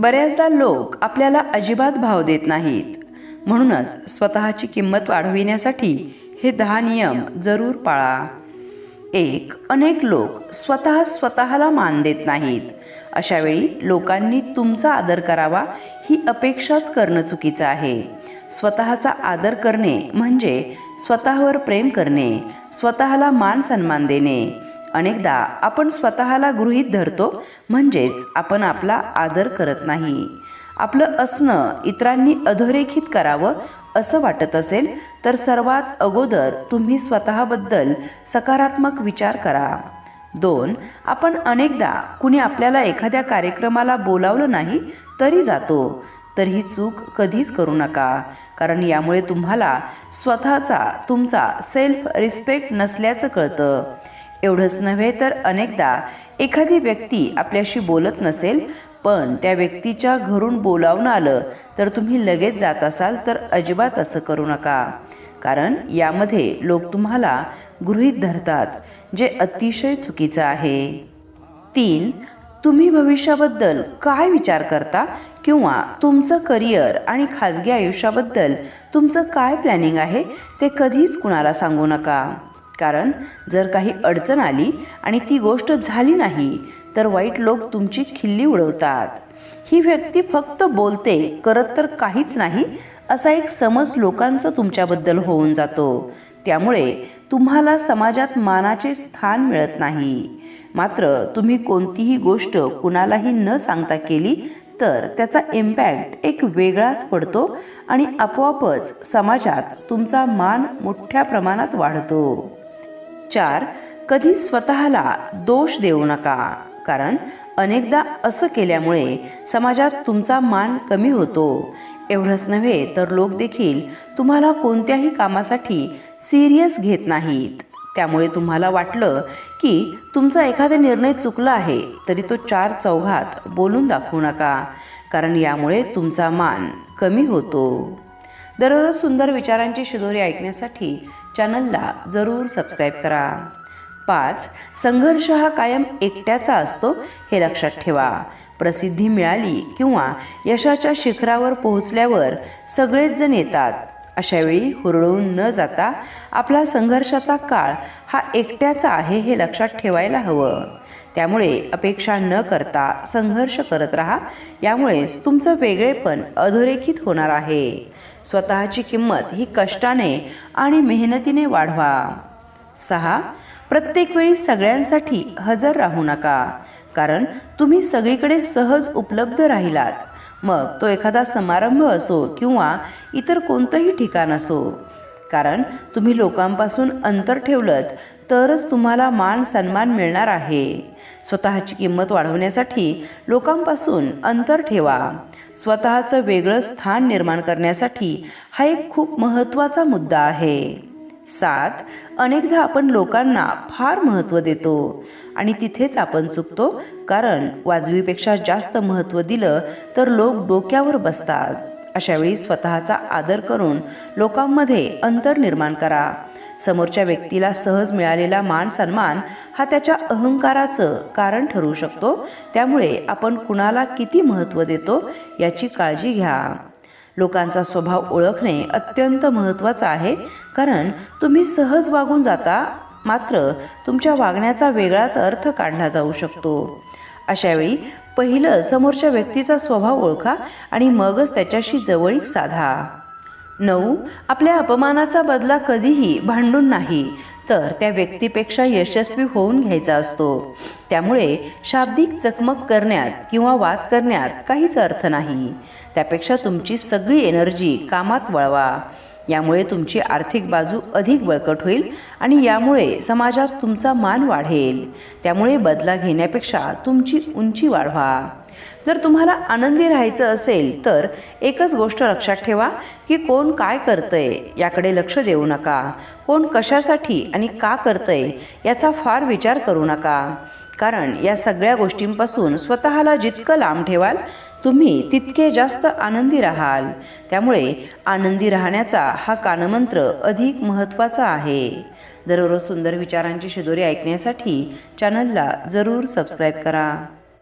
बऱ्याचदा लोक आपल्याला अजिबात भाव देत नाहीत. म्हणूनच स्वतःची किंमत वाढविण्यासाठी हे दहा नियम जरूर पाळा. एक अनेक लोक स्वतः स्वतःला मान देत नाहीत. अशावेळी लोकांनी तुमचा आदर करावा ही अपेक्षाच करणं चुकीचं आहे. स्वतःचा आदर करणे म्हणजे स्वतःवर प्रेम करणे स्वतःला मान सन्मान देणे. अनेकदा आपण स्वतःला गृहीत धरतो म्हणजेच आपण आपला आदर करत नाही. आपलं असणं इतरांनी अधोरेखित करावं असं वाटत असेल तर सर्वात अगोदर तुम्ही स्वतःबद्दल सकारात्मक विचार करा. दोन आपण अनेकदा कुणी आपल्याला एखाद्या कार्यक्रमाला बोलावलं नाही तरी जातो. तर ही चूक कधीच करू नका कारण यामुळे तुम्हाला स्वतःचा तुमचा सेल्फ रिस्पेक्ट नसल्याचं कळतं. एवढंच नव्हे तर अनेकदा एखादी व्यक्ती आपल्याशी बोलत नसेल पण त्या व्यक्तीच्या घरून बोलावणं आलं तर तुम्ही लगेच जात असाल तर अजिबात असं करू नका. कारण यामध्ये लोक तुम्हाला गृहीत धरतात जे अतिशय चुकीचं आहे. तीन तुम्ही भविष्याबद्दल काय विचार करता किंवा तुमचं करिअर आणि खाजगी आयुष्याबद्दल तुमचं काय प्लॅनिंग आहे ते कधीच कुणाला सांगू नका. कारण जर काही अडचण आली आणि ती गोष्ट झाली नाही तर वाईट लोक तुमची खिल्ली उडवतात. ही व्यक्ती फक्त बोलते करत तर काहीच नाही असा एक समज लोकांचा तुमच्याबद्दल होऊन जातो. त्यामुळे तुम्हाला समाजात मानाचे स्थान मिळत नाही. मात्र तुम्ही कोणतीही गोष्ट कुणालाही न सांगता केली तर त्याचा इम्पॅक्ट एक वेगळाच पडतो आणि आपोआपच समाजात तुमचा मान मोठ्या प्रमाणात वाढतो. चार कधी स्वतःला दोष देऊ नका. कारण अनेकदा असं केल्यामुळे समाजात तुमचा मान कमी होतो. एवढंच नव्हे तर लोक देखील तुम्हाला कोणत्याही कामासाठी सिरियस घेत नाहीत. त्यामुळे तुम्हाला वाटलं की तुमचा एखादा निर्णय चुकला आहे तरी तो चार चौघात बोलून दाखवू नका. कारण यामुळे तुमचा मान कमी होतो. दररोज सुंदर विचारांची शिदोरी ऐकण्यासाठी चॅनलला जरूर सबस्क्राईब करा. पाच संघर्ष हा कायम एकट्याचा असतो हे लक्षात ठेवा. प्रसिद्धी मिळाली किंवा यशाच्या शिखरावर पोहोचल्यावर सगळेच जण येतात. अशावेळी हुरळून न जाता आपला संघर्षाचा काळ हा एकट्याचा आहे हे लक्षात ठेवायला हवं. त्यामुळे अपेक्षा न करता संघर्ष करत राहा. यामुळेच तुमचं वेगळेपण अधोरेखित होणार आहे. स्वतःची किंमत ही कष्टाने आणि मेहनतीने वाढवा. सहा प्रत्येक वेळी सगळ्यांसाठी हजर राहू नका. कारण तुम्ही सगळीकडे सहज उपलब्ध राहिलात. मग तो एखादा समारंभ असो किंवा इतर कोणतंही ठिकाण असो. कारण तुम्ही लोकांपासून अंतर ठेवलं तरच तुम्हाला मान सन्मान मिळणार आहे. स्वतःची किंमत वाढवण्यासाठी लोकांपासून अंतर ठेवा. स्वतःचं वेगळं स्थान निर्माण करण्यासाठी हा एक खूप महत्त्वाचा मुद्दा आहे. सात अनेकदा आपण लोकांना फार महत्त्व देतो. आणि तिथेच आपण चुकतो कारण वाजवीपेक्षा जास्त महत्त्व दिलं तर लोक डोक्यावर बसतात. अशावेळी स्वतःचा आदर करून लोकांमध्ये अंतर निर्माण करा. समोरच्या व्यक्तीला सहज मिळालेला मान सन्मान हा त्याच्या अहंकाराचं कारण ठरू शकतो. त्यामुळे आपण कुणाला किती महत्त्व देतो याची काळजी घ्या. लोकांचा स्वभाव ओळखणे अत्यंत महत्त्वाचं आहे. कारण तुम्ही सहज वागून जाता मात्र तुमच्या वागण्याचा वेगळाच अर्थ काढला जाऊ शकतो. अशावेळी पहिलं समोरच्या व्यक्तीचा स्वभाव ओळखा आणि मगच त्याच्याशी जवळीक साधा. नऊ आपल्या अपमानाचा बदला कधीही भांडून नाही. तर त्या व्यक्तीपेक्षा यशस्वी होऊन घ्यायचा असतो. त्यामुळे शाब्दिक चकमक करण्यात किंवा वाद करण्यात काहीच अर्थ नाही. त्यापेक्षा तुमची सगळी एनर्जी कामात वळवा. यामुळे तुमची आर्थिक बाजू अधिक बळकट होईल आणि यामुळे समाजात तुमचा मान वाढेल. त्यामुळे बदला घेण्यापेक्षा तुमची उंची वाढवा. जर तुम्हाला आनंदी राहायचं असेल तर एकच गोष्ट लक्षात ठेवा की कोण काय करतंय याकडे लक्ष देऊ नका. कोण कशासाठी आणि का करतंय याचा फार विचार करू नका. कारण या सगळ्या गोष्टींपासून स्वतःला जितकं लांब ठेवाल तुम्ही तितके जास्त आनंदी राहाल. त्यामुळे आनंदी राहण्याचा हा कानमंत्र अधिक महत्त्वाचा आहे. दररोज सुंदर विचारांची शिदोरी ऐकण्यासाठी चॅनलला जरूर सबस्क्राईब करा.